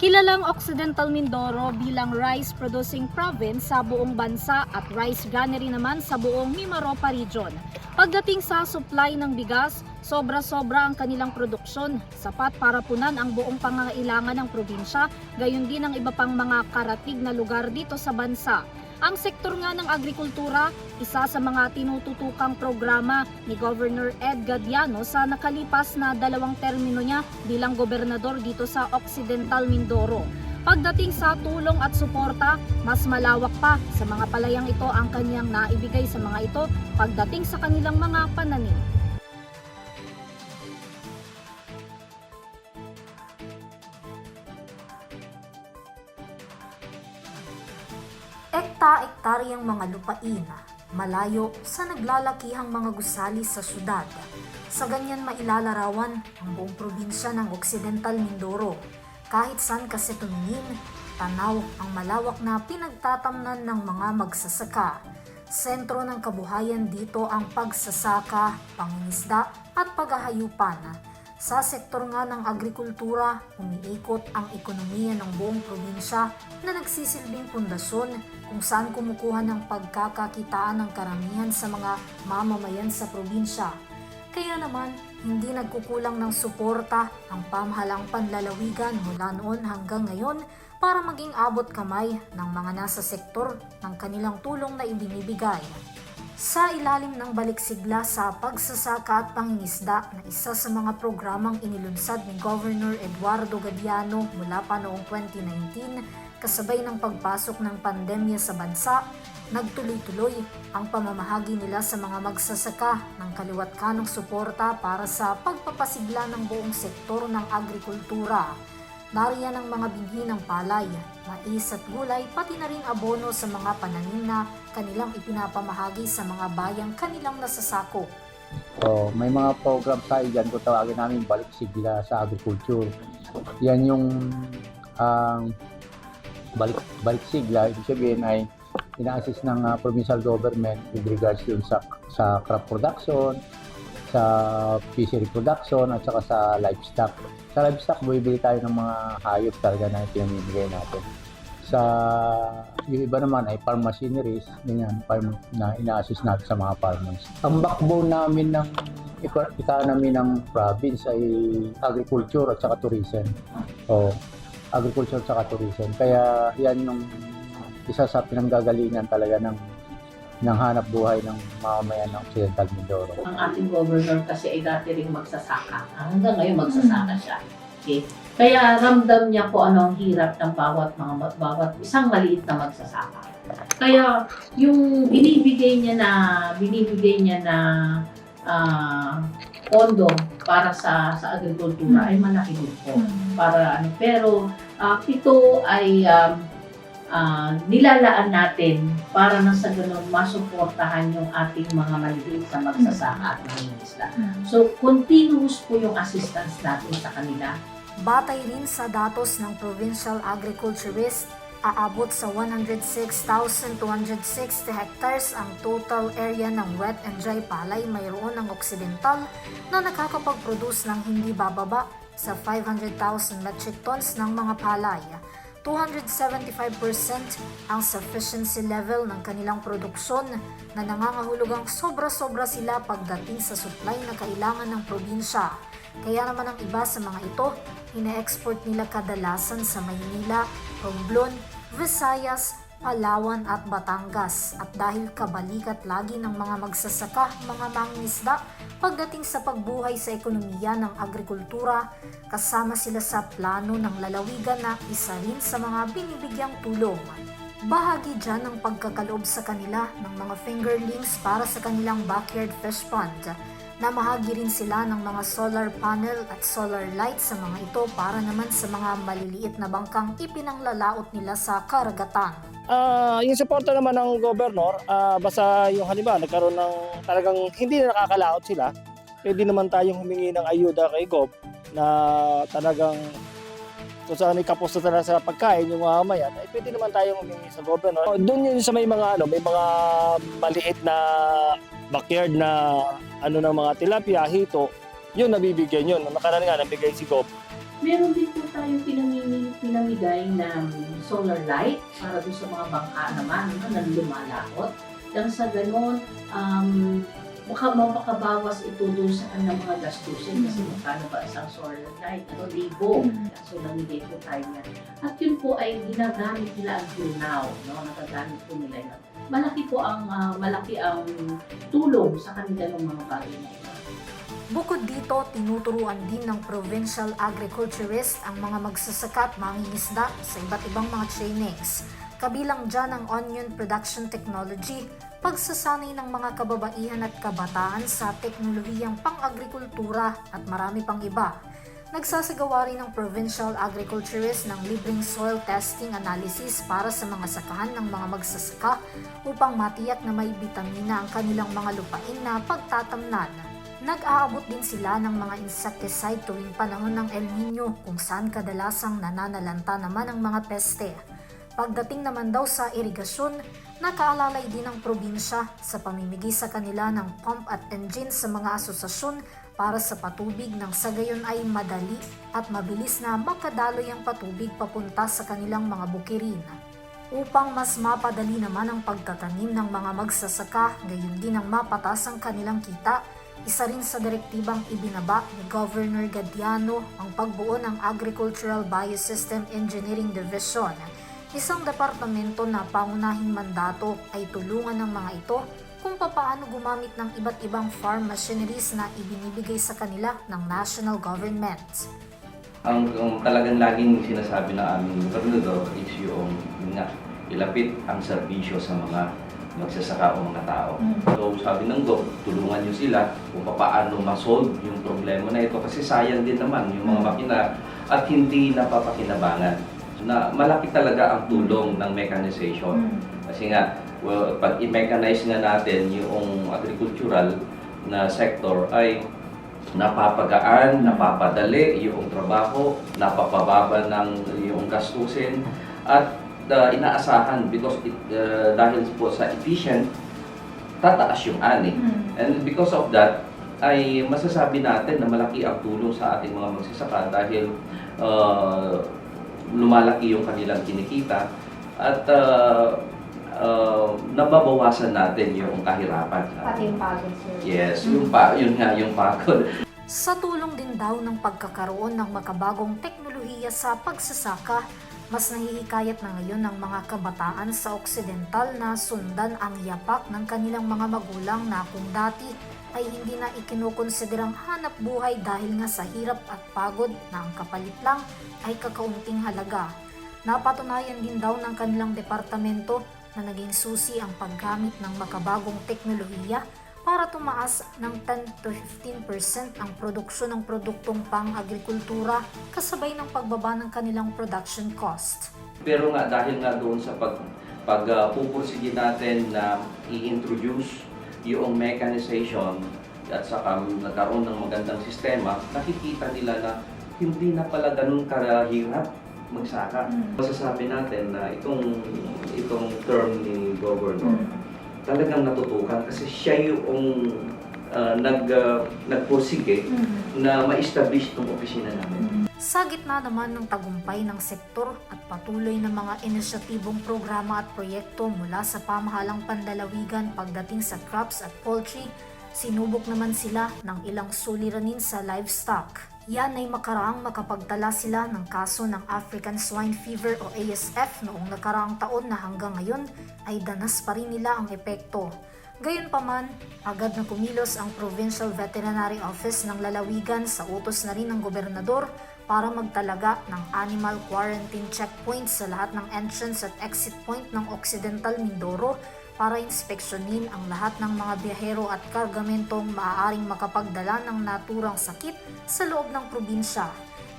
Kilalang Occidental Mindoro bilang rice producing province sa buong bansa at rice granary naman sa buong Mimaropa region. Pagdating sa supply ng bigas, sobra-sobra ang kanilang produksyon, sapat para punan ang buong pangangailangan ng probinsya, gayon din ang iba pang mga karatig na lugar dito sa bansa. Ang sektor nga ng agrikultura, isa sa mga tinututukang programa ni Governor Ed Gadiano sa nakalipas na dalawang termino niya bilang gobernador dito sa Occidental Mindoro. Pagdating sa tulong at suporta, mas malawak pa sa mga palayang ito ang kanyang naibigay sa mga ito pagdating sa kanilang mga pananim. Ekta-ektaryang mga lupain, malayo sa naglalakihang mga gusali sa syudad. Sa ganyan mailalarawan ang buong probinsya ng Occidental Mindoro. Kahit saan kasi tumingin, tanaw ang malawak na pinagtatamnan ng mga magsasaka. Sentro ng kabuhayan dito ang pagsasaka, pangingisda at paghahayupan. Sa sektor nga ng agrikultura, umiikot ang ekonomiya ng buong probinsya na nagsisilbing pundasyon kung saan kumukuha ng pagkakakitaan ng karamihan sa mga mamamayan sa probinsya. Kaya naman, hindi nagkukulang ng suporta ang pamahalang panlalawigan mula noon hanggang ngayon para maging abot kamay ng mga nasa sektor ng kanilang tulong na ibinibigay. Sa ilalim ng baliksigla sa pagsasaka at pangingisda na isa sa mga programang inilunsad ni Governor Eduardo Gadiano mula pa noong 2019 kasabay ng pagpasok ng pandemya sa bansa, nagtuloy-tuloy ang pamamahagi nila sa mga magsasaka ng kaliwat kanong suporta para sa pagpapasigla ng buong sektor ng agrikultura. Nariyan ang mga binhi ng palay, mais at gulay pati na rin abono sa mga pananim na kanilang ipinapamahagi sa mga bayang kanilang nasasako. So, may mga program tayo dyan kung tawagin namin balik sigla sa agriculture. Yan yung ang balik balik sigla, ibig sabihin ay ina-assist ng ah, provincial government with regards dun sa sa crop production, sa fishery production at saka sa livestock. Sa livestock, bumibili tayo ng mga hayop talaga na pinamimigay natin. Sa yung iba naman ay farm machineries, ganyan, farm na ina-assist natin sa mga farmers. Ang backbone namin ng economy ng province ay agriculture at saka tourism. O, agriculture at saka tourism. Kaya yan yung isa sa pinanggagalingan talaga ng ng hanap buhay ng mamamayan ng Occidental Mindoro. Ang ating governor kasi ay dati rin magsasaka. Hanggang ngayon magsasaka siya. Okay? Kaya ramdam niya po ano ang hirap ng bawat mga bawat isang maliit na magsasaka. Kaya yung binibigay niya na binibigay niya na ah, pondo para sa sa agrikultura ay malaki din po para ano pero ah, ito ay um, ah, nilalaan natin para na sa ganun masuportahan yung ating mga maliliit na magsasaka at mangingisda. So, continuous po yung assistance natin sa kanila. Batay rin sa datos ng Provincial Agriculturist, aabot sa 106,260 hectares ang total area ng wet and dry palay mayroon ng Occidental na nakakapag-produce ng hindi bababa sa 500,000 metric tons ng mga palay. 275% ang sufficiency level ng kanilang produksyon na nangangahulugang sobra-sobra sila pagdating sa supply na kailangan ng probinsya. Kaya naman ang iba sa mga ito, ina-export nila kadalasan sa Maynila, Romblon, Visayas, Palawan at Batangas at dahil kabalikat lagi ng mga magsasaka, mga mangingisda pagdating sa pagbuhay sa ekonomiya ng agrikultura, kasama sila sa plano ng lalawigan na isa rin sa mga binibigyang tulong. Bahagi dyan ang pagkakaloob sa kanila ng mga fingerlings para sa kanilang backyard fish pond na mahagi rin sila ng mga solar panel at solar light sa mga ito para naman sa mga maliliit na bangkang ipinanglalaot nila sa karagatan. Ah, yung suporta naman ng gobernador, ah, basta yung halimbawa nagkaroon ng talagang hindi na nakakalaot sila, pwede naman tayong humingi ng ayuda kay Gob na talagang kung saan may kapos na sa pagkain yung mga mamayan, ay pwede naman tayong humingi sa gobernador. Doon yun sa may mga ano, may mga maliit na backyard na ano ng mga tilapia, hito, yun nabibigyan yun. Nakaraan nga nabigay si Gob. Meron din po tayong pinamimigay, namimigay ng solar light para doon sa mga bangka naman no, na lumalakot. Nang sa ganun, um, baka makabawas ito doon sa kanilang mga gastusin kasi magkano ba isang solar light? Ano, libo. So, namigay po tayo niya. At yun po ay ginagamit nila until now. No? Nagagamit po nila yun. Malaki po ang, ah, malaki ang tulong sa kanila ng mga bagay na ito. Bukod dito, tinuturuan din ng provincial agriculturist ang mga magsasaka at mangingisda sa iba't ibang mga trainings. Kabilang dyan ang onion production technology, pagsasanay ng mga kababaihan at kabataan sa teknolohiyang pang-agrikultura at marami pang iba. Nagsasagawa rin ng provincial agriculturist ng libreng soil testing analysis para sa mga sakahan ng mga magsasaka upang matiyak na may bitamina ang kanilang mga lupain na pagtatamnan. Nag-aabot din sila ng mga insecticide tuwing panahon ng El Nino kung saan kadalasang nananalanta naman ang mga peste. Pagdating naman daw sa irigasyon, nakaalalay din ang probinsya sa pamimigay sa kanila ng pump at engine sa mga asosasyon para sa patubig nang sa gayon ay madali at mabilis na makadaloy ang patubig papunta sa kanilang mga bukirin. Upang mas mapadali naman ang pagtatanim ng mga magsasaka, gayon din ang mapatas ang kanilang kita, isa rin sa direktibang ibinaba ni Governor Gadiano ang pagbuo ng Agricultural Biosystem Engineering Division. Isang departamento na pangunahing mandato ay tulungan ng mga ito kung papaano gumamit ng iba't ibang farm machineries na ibinibigay sa kanila ng national government. ang, ang talagang laging sinasabi ng aming gobernador is yung, yun nga, ilapit ang serbisyo sa mga magsasaka o mga tao. So sabi ng Gov, tulungan nyo sila kung paano ma-solve yung problema na ito kasi sayang din naman yung mga makina at hindi napapakinabangan. Na malaki talaga ang tulong ng mechanization. Kasi nga, well, pag i-mechanize nga natin yung agricultural na sector ay napapagaan, napapadali yung trabaho, napapababa ng yung gastusin at uh, inaasahan because it, uh, dahil po sa efficient tataas yung ani. And because of that ay masasabi natin na malaki ang tulong sa ating mga magsasaka dahil uh, lumalaki yung kanilang kinikita at uh, uh, nababawasan natin yung kahirapan. yung pagod, sir. Yes, yung pa, yun nga yung pagod. Sa tulong din daw ng pagkakaroon ng makabagong teknolohiya sa pagsasaka, mas nahihikayat na ngayon ng mga kabataan sa Occidental na sundan ang yapak ng kanilang mga magulang na kung dati ay hindi na ikinukonsiderang hanap buhay dahil nga sa hirap at pagod na ang kapalit lang ay kakaunting halaga. Napatunayan din daw ng kanilang departamento na naging susi ang paggamit ng makabagong teknolohiya para tumaas ng 10 to 15% ang produksyon ng produktong pang-agrikultura kasabay ng pagbaba ng kanilang production cost. Pero nga dahil nga doon sa pag pag uh, natin na i-introduce yung mechanization at saka nagkaroon ng magandang sistema, nakikita nila na hindi na pala ganun kahirap magsaka. Masasabi natin na itong itong term ni Governor talagang natutukan kasi siya yung uh, nag uh, nagpursige na ma-establish itong opisina namin. Sa gitna naman ng tagumpay ng sektor at patuloy na mga inisyatibong programa at proyekto mula sa pamahalang pandalawigan pagdating sa crops at poultry, sinubok naman sila ng ilang suliranin sa livestock. Yan ay makaraang makapagtala sila ng kaso ng African Swine Fever o ASF noong nakaraang taon na hanggang ngayon ay danas pa rin nila ang epekto. Gayunpaman, agad na kumilos ang Provincial Veterinary Office ng Lalawigan sa utos na rin ng gobernador para magtalaga ng animal quarantine checkpoint sa lahat ng entrance at exit point ng Occidental Mindoro para inspeksyonin ang lahat ng mga biyahero at kargamentong maaaring makapagdala ng naturang sakit sa loob ng probinsya.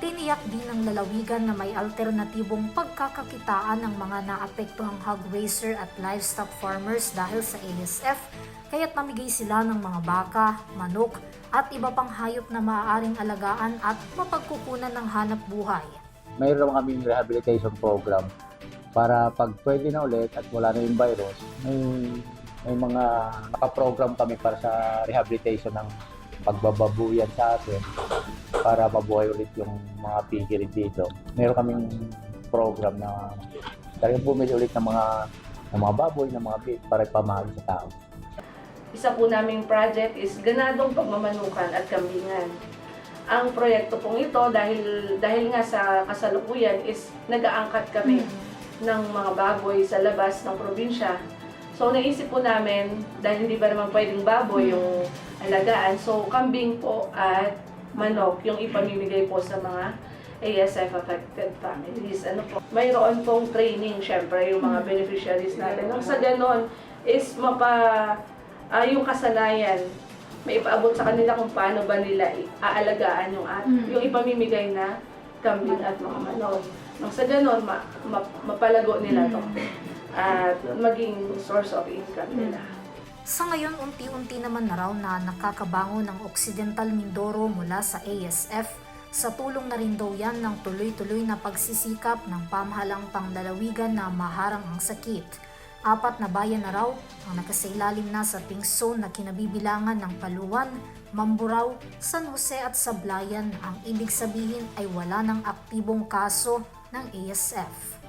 Tiniyak din ng lalawigan na may alternatibong pagkakakitaan ng mga naapektuhang hog raiser at livestock farmers dahil sa ASF, kaya't namigay sila ng mga baka, manok, at iba pang hayop na maaaring alagaan at mapagkukunan ng hanap buhay. mayroon kaming rehabilitation program para pag pwede na ulit at wala na yung virus, may, may mga nakaprogram kami para sa rehabilitation ng pagbababuyan sa atin para mabuhay ulit yung mga piggery dito. Meron kaming program na talagang bumili ulit ng mga ng mga baboy, ng mga beef para ipamahagi sa tao. Isa po naming project is ganadong pagmamanukan at kambingan. Ang proyekto pong ito dahil dahil nga sa kasalukuyan is nag-aangkat kami ng mga baboy sa labas ng probinsya. So naisip po namin dahil hindi ba naman pwedeng baboy yung alagaan. So kambing po at manok yung ipamimigay po sa mga ASF affected families. Ano po, mayroon pong training syempre yung mga beneficiaries natin. Nung sa ganon is mapa ah, yung kasanayan may ipaabot sa kanila kung paano ba nila aalagaan yung at yung ipamimigay na kambing at mga manok. Nang sa ganon, ma, ma- mapalago nila to at maging source of income nila. Sa ngayon, unti-unti naman na raw na nakakabango ng Occidental Mindoro mula sa ASF sa tulong na rin daw yan ng tuloy-tuloy na pagsisikap ng pamahalang panglalawigan na maharang ang sakit. Apat na bayan na raw ang nakasailalim na sa pink zone na kinabibilangan ng Paluan, Mamburao, San Jose at Sablayan. Ang ibig sabihin ay wala ng aktibong kaso ng ASF.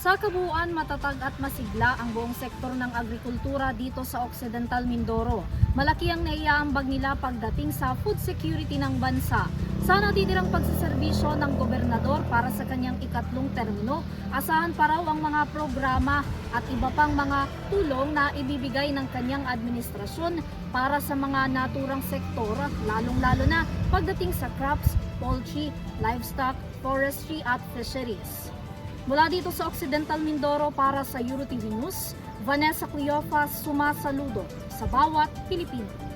Sa kabuuan, matatag at masigla ang buong sektor ng agrikultura dito sa Occidental Mindoro. Malaki ang naiaambag nila pagdating sa food security ng bansa. Sa natitirang pagsaserbisyo ng gobernador para sa kanyang ikatlong termino, asahan pa raw ang mga programa at iba pang mga tulong na ibibigay ng kanyang administrasyon para sa mga naturang sektor, lalong-lalo na pagdating sa crops, poultry, livestock, forestry at fisheries. Mula dito sa Occidental Mindoro para sa Euro TV News, Vanessa Cleofa sumasaludo sa bawat Pilipino.